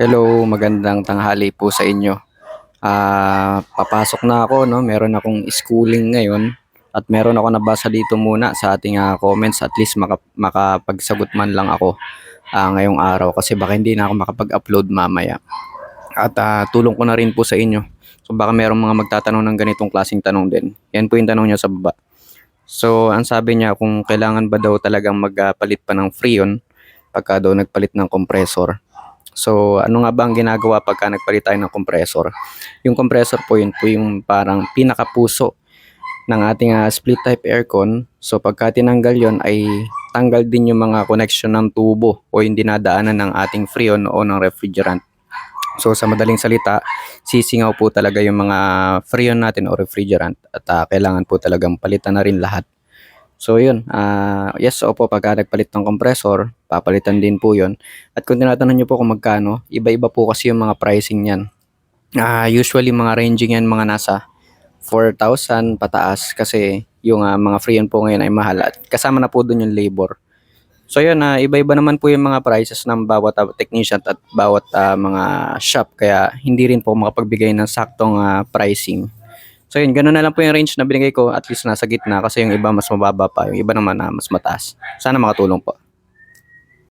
Hello, magandang tanghali po sa inyo. Ah, papasok na ako, no? Meron akong schooling ngayon at meron ako nabasa dito muna sa ating ah, comments at least maka, makapagsagot man lang ako ah, ngayong araw kasi baka hindi na ako makapag-upload mamaya. At ah, tulong ko na rin po sa inyo. So baka merong mga magtatanong ng ganitong klaseng tanong din. Yan po yung tanong niya sa baba. So, ang sabi niya kung kailangan ba daw talagang magpalit pa ng freon pagka daw nagpalit ng compressor. So, ano nga ba ang ginagawa pagka nagpalit tayo ng compressor? Yung compressor po yun po yung parang pinakapuso ng ating ah, split type aircon. So, pagka tinanggal yon ay tanggal din yung mga connection ng tubo o yung dinadaanan ng ating freon o ng refrigerant. So, sa madaling salita, sisingaw po talaga yung mga freon natin o refrigerant at ah, kailangan po talagang palitan na rin lahat. So yun, ah yes, opo, pagka nagpalit ng compressor, papalitan din po yun. At kung tinatanong nyo po kung magkano, iba-iba po kasi yung mga pricing niyan. Ah usually mga ranging yan mga nasa 4,000 pataas kasi yung ah, mga freon po ngayon ay mahal at kasama na po dun yung labor. So yun, ah, iba-iba naman po yung mga prices ng bawat ah, technician at bawat ah, mga shop kaya hindi rin po makapagbigay ng saktong ah, pricing. So yun, ganoon na lang po yung range na binigay ko at least nasa gitna kasi yung iba mas mababa pa, yung iba naman na mas mataas. Sana makatulong po.